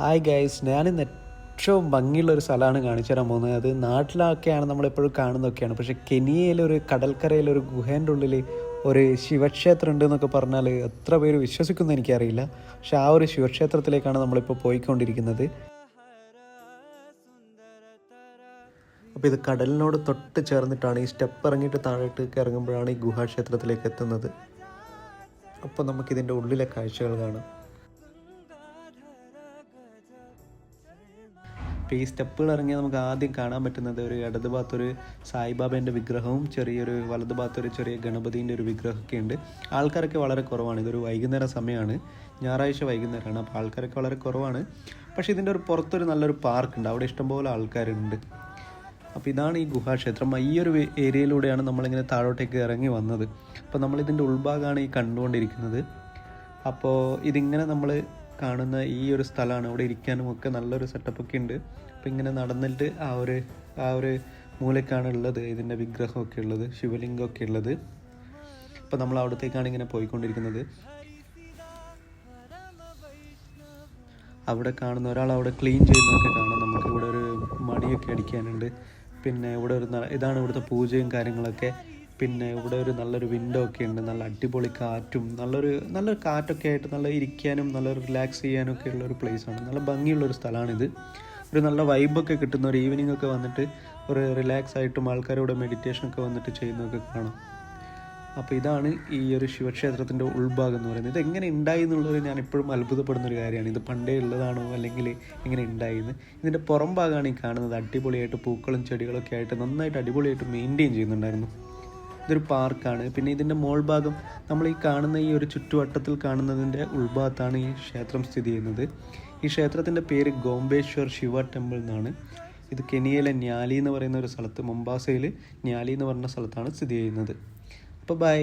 Hi guys ഞാനിന്ന് ഏറ്റവും ഭംഗിയുള്ള ഒരു സ്ഥലമാണ് കാണിച്ചു തരാൻ പോകുന്നത്. അത് നാട്ടിലൊക്കെയാണ് നമ്മളെപ്പോഴും കാണുന്നതൊക്കെയാണ്. പക്ഷേ കെനിയയിലെ ഒരു കടൽക്കരയിലെ ഒരു ഗുഹേന്റെ ഉള്ളിൽ ഒരു ശിവക്ഷേത്രം ഉണ്ട് എന്നൊക്കെ പറഞ്ഞാൽ എത്ര പേര് വിശ്വസിക്കുന്നു എനിക്കറിയില്ല. പക്ഷെ ആ ഒരു ശിവക്ഷേത്രത്തിലേക്കാണ് നമ്മളിപ്പോൾ പോയിക്കൊണ്ടിരിക്കുന്നത്. അപ്പോൾ ഇത് കടലിനോട് തൊട്ട് ചേർന്നിട്ടാണ് ഈ സ്റ്റെപ്പ് ഇറങ്ങിയിട്ട് താഴോട്ടേക്ക് ഇറങ്ങുമ്പോഴാണ് ഈ ഗുഹാക്ഷേത്രത്തിലേക്ക് എത്തുന്നത്. അപ്പോൾ നമുക്കിതിന്റെ ഉള്ളിലെ കാഴ്ചകൾ കാണാം. അപ്പോൾ ഈ സ്റ്റെപ്പുകൾ ഇറങ്ങിയാൽ നമുക്ക് ആദ്യം കാണാൻ പറ്റുന്നത് ഒരു ഇടത് ഭാഗത്തൊരു സായിബാബേന്റെ വിഗ്രഹവും ചെറിയൊരു വലത് ഭാഗത്തൊരു ചെറിയ ഗണപതിന്റെ ഒരു വിഗ്രഹമൊക്കെ ഉണ്ട്. ആൾക്കാരൊക്കെ വളരെ കുറവാണ്. ഇതൊരു വൈകുന്നേര സമയമാണ്. ഞായറാഴ്ച വൈകുന്നേരമാണ്. അപ്പോൾ ആൾക്കാരൊക്കെ വളരെ കുറവാണ്. പക്ഷേ ഇതിന്റെ ഒരു പുറത്തൊരു നല്ലൊരു പാർക്ക് ഉണ്ട്. അവിടെ ഇഷ്ടംപോലെ ആൾക്കാരുണ്ട്. അപ്പോൾ ഇതാണ് ഈ ഗുഹാക്ഷേത്രം. ഈ ഒരു ഏരിയയിലൂടെയാണ് നമ്മളിങ്ങനെ താഴോട്ടേക്ക് ഇറങ്ങി വന്നത്. അപ്പോൾ നമ്മളിതിന്റെ ഉൾഭാഗമാണ് ഈ കണ്ടുകൊണ്ടിരിക്കുന്നത്. അപ്പോൾ ഇതിങ്ങനെ നമ്മൾ കാണുന്ന ഈ ഒരു സ്ഥലമാണ്. അവിടെ ഇരിക്കാനും ഒക്കെ നല്ലൊരു സെറ്റപ്പൊക്കെ ഉണ്ട്. അപ്പോൾ ഇങ്ങനെ നടന്നിട്ട് ആ ഒരു ആ ഒരു മൂലക്കാണ് ഉള്ളത്. ഇതിന്റെ വിഗ്രഹമൊക്കെ ഉള്ളത് ശിവലിംഗമൊക്കെ ഉള്ളത്. അപ്പോൾ നമ്മൾ അവിടത്തേക്കാണ് ഇങ്ങനെ പോയിക്കൊണ്ടിരിക്കുന്നത്. അവിടെ കാണുന്ന ഒരാൾ അവിടെ ക്ലീൻ ചെയ്യുന്നതൊക്കെ കാണാം. നമുക്ക് ഇവിടെ ഒരു മണിയൊക്കെ അടിക്കാനുണ്ട്. പിന്നെ ഇവിടെ ഒരു ഇതാണ് ഇവിടുത്തെ പൂജയും കാര്യങ്ങളൊക്കെ. പിന്നെ ഇവിടെ ഒരു നല്ലൊരു വിൻഡോ ഒക്കെ ഉണ്ട്. നല്ല അടിപൊളി കാറ്റും നല്ലൊരു നല്ലൊരു കാറ്റൊക്കെ ആയിട്ട് നല്ല ഇരിക്കാനും നല്ല റിലാക്സ് ചെയ്യാനും ഒക്കെ ഉള്ള ഒരു ആണ്. നല്ല ഭംഗിയുള്ളൊരു സ്ഥലമാണിത്. ഒരു നല്ല വൈബൊക്കെ കിട്ടുന്ന ഒരു ഈവനിങ് ഒക്കെ വന്നിട്ട് ഒരു റിലാക്സ് ആയിട്ടും ആൾക്കാരോട് മെഡിറ്റേഷൻ ഒക്കെ വന്നിട്ട് ചെയ്യുന്നതൊക്കെ കാണാം. അപ്പോൾ ഇതാണ് ഈ ഒരു ശിവക്ഷേത്രത്തിന്റെ ഉൾഭാഗം എന്ന് പറയുന്നത്. ഇത് എങ്ങനെ ഉണ്ടായി എന്നുള്ളത് ഞാൻ ഇപ്പോഴും അത്ഭുതപ്പെടുന്ന ഒരു കാര്യമാണ്. ഇത് പണ്ടേ ഉള്ളതാണോ അല്ലെങ്കിൽ എങ്ങനെ ഉണ്ടായിന്ന്. ഇതിന്റെ പുറം ഭാഗമാണ് ഈ കാണുന്നത്. അടിപൊളിയായിട്ട് പൂക്കളും ചെടികളൊക്കെ ആയിട്ട് നന്നായിട്ട് അടിപൊളിയായിട്ട് മെയിന്റെയിൻ ചെയ്യുന്നുണ്ടായിരുന്നു. ഇതൊരു പാർക്കാണ്. പിന്നെ ഇതിന്റെ മോൾ ഭാഗം നമ്മൾ ഈ കാണുന്ന ഈ ഒരു ചുറ്റുവട്ടത്തിൽ കാണുന്നതിന്റെ ഉൾഭാഗത്താണ് ഈ ക്ഷേത്രം സ്ഥിതി ചെയ്യുന്നത്. ഈ ക്ഷേത്രത്തിന്റെ പേര് ഗോംബേശ്വർ ശിവ ടെമ്പിൾ എന്നാണ്. ഇത് കെനിയയിലെ ന്യാലി എന്ന് പറയുന്ന ഒരു സ്ഥലത്ത് മുംബാസയിൽ ന്യാലി എന്ന് പറയുന്ന സ്ഥലത്താണ് സ്ഥിതി ചെയ്യുന്നത്. അപ്പോൾ ബൈ